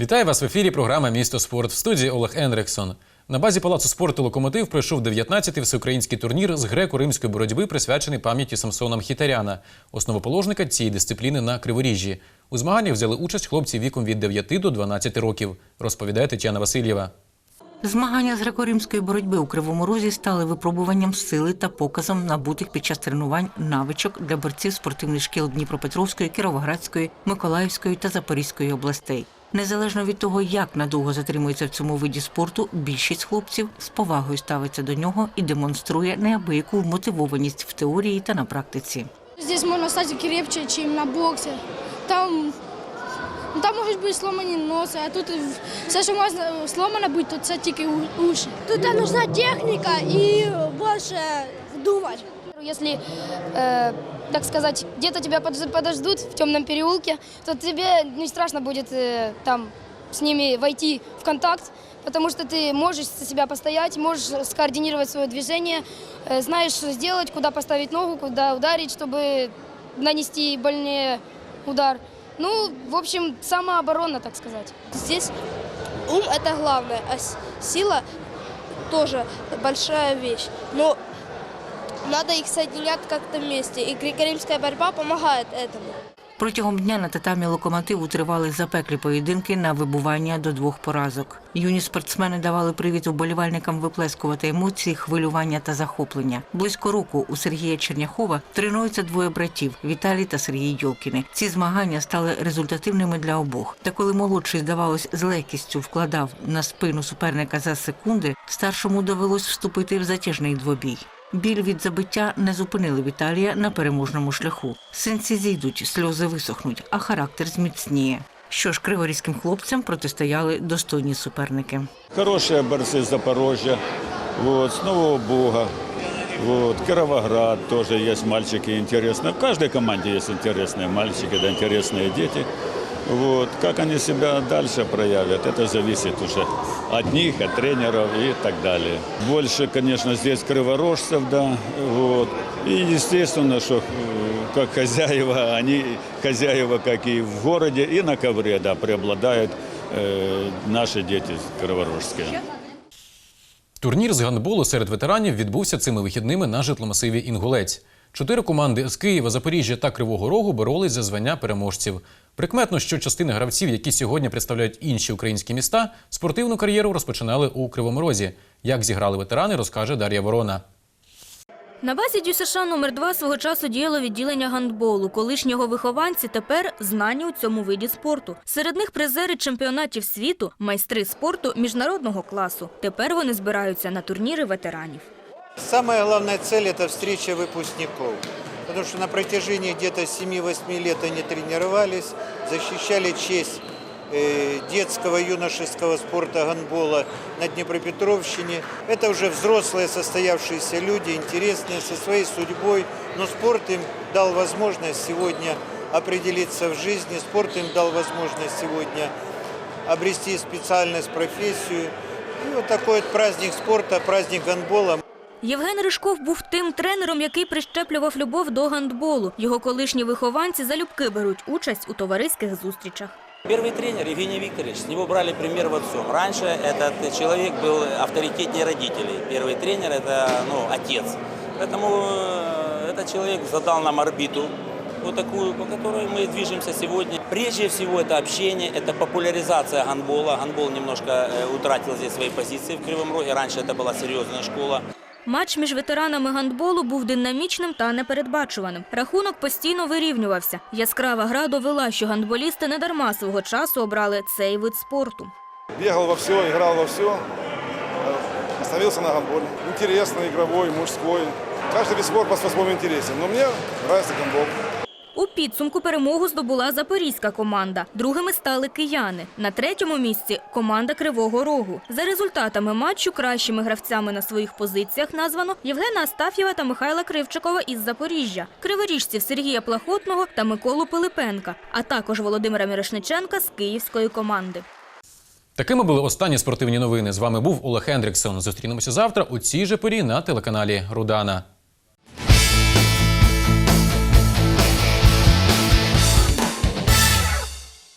Вітаю вас в ефірі. Програма Місто спорт в студії Олег Енриксон. На базі палацу спорту Локомотив пройшов 19-й всеукраїнський турнір з греко-римської боротьби, присвячений пам'яті Самсона Мхітаряна, основоположника цієї дисципліни на Криворіжжі. У змаганнях взяли участь хлопці віком від 9 до 12 років. Розповідає Тетяна Васильєва. Змагання з греко-римської боротьби у Кривому Розі стали випробуванням сили та показом набутих під час тренувань навичок для борців спортивних шкіл Дніпропетровської, Кіровоградської, Миколаївської та Запорізької областей. Незалежно від того, як надовго затримується в цьому виді спорту, більшість хлопців з повагою ставиться до нього і демонструє неабияку мотивованість в теорії та на практиці. Здесь можно стать крепче, чем на боксе. Там, ну, там может быть сломані носи, а тут все, що може сломано бути, то це тільки уші. Тут нужна техника и больше думать. Если, э, так сказать, где-то тебя подож- подождут в темном переулке, то тебе не страшно будет э, там с ними войти в контакт, потому что ты можешь за себя постоять, можешь скоординировать свое движение, э, знаешь, что сделать, куда поставить ногу, куда ударить, чтобы нанести больнее удар. Ну, в общем, самооборона, так сказать. Здесь ум – это главное, а сила тоже большая вещь. Но надо их соединять как-то вместе, и греко-римская борьба помогает этому. Протягом дня на татамі локомотиву тривали запеклі поєдинки на вибування до двох поразок. Юні спортсмени давали привіт уболівальникам виплескувати емоції, хвилювання та захоплення. Близько року у Сергія Черняхова тренуються двоє братів Віталій та Сергій Йолкіни. Ці змагання стали результативними для обох. Та коли молодший, здавалось, з легкістю вкладав на спину суперника за секунди, старшому довелось вступити в затяжний двобій. Біль від забиття не зупинили Віталія на переможному шляху. Синці зійдуть, сльози висохнуть, а характер зміцніє. Що ж, криворізьким хлопцям протистояли достойні суперники. Хорошие борцы с Запорожья, вот, с Нового Бога, вот, Кировоград тоже есть мальчики интересные. В каждой команде есть интересные мальчики, да, интересные дети. Вот. Как они себя дальше проявят, это зависит уже от них, от тренеров и так далее. Больше, конечно, здесь криворожцев, да, вот. И естественно, что э, как хозяева, они хозяева, как и в городе, и на ковре, да, преобладают э, наши дети криворожские. Турнір з гандболу серед ветеранів відбувся цими вихідними на житломасиві Інгулець. Чотири команди з Києва, Запоріжжя та Кривого Рогу боролись за звання переможців. Прикметно, що частина гравців, які сьогодні представляють інші українські міста, спортивну кар'єру розпочинали у Кривому Розі. Як зіграли ветерани, розкаже Дар'я Ворона. На базі ДЮСШ номер 2 свого часу діяло відділення гандболу. Колишнього вихованці тепер знані у цьому виді спорту. Серед них призери чемпіонатів світу, майстри спорту міжнародного класу. Тепер вони збираються на турніри ветеранів. Самая главная цель – это встреча выпускников. Потому что на протяжении где-то 7-8 лет они тренировались, защищали честь э, детского юношеского спорта гандбола на Днепропетровщине. Это уже взрослые состоявшиеся люди, интересные, со своей судьбой. Но спорт им дал возможность сегодня определиться в жизни, спорт им дал возможность сегодня обрести специальность, профессию. И вот такой вот праздник спорта, праздник гандбола Євген Ришков був тим тренером, який прищеплював любов до гандболу. Його колишні вихованці залюбки беруть участь у товариських зустрічах. Первый тренер Евгений Викторович, с него брали пример во всем. Раньше этот человек был авторитетнее родителей. Первый тренер – это ну, отец. Поэтому э, этот человек задал нам орбиту, вот такую, по которой мы движемся сегодня. Прежде всего это общение, это популяризация гандбола. Гандбол немножко э, утратил здесь свои позиции в Кривом Роге. Раньше это была серьезная школа. Матч між ветеранами гандболу був динамічним та непередбачуваним. Рахунок постійно вирівнювався. Яскрава гра довела, що гандболісти недарма свого часу обрали цей вид спорту. Бігав во все, грав во все. Остановился на гандболе. Интересный, игровой, мужской. Каждый вид спорта по-своему интересен. Но мне нравится гандбол. У підсумку перемогу здобула запорізька команда. Другими стали кияни. На третьому місці команда Кривого Рогу. За результатами матчу кращими гравцями на своїх позиціях названо Євгена Астаф'єва та Михайла Кривчикова із Запоріжжя, криворіжців Сергія Плахотного та Миколу Пилипенка, а також Володимира Мірошниченка з київської команди. Такими були останні спортивні новини. З вами був Олег Хендриксон. Зустрінемося завтра у цій же порі на телеканалі Рудана.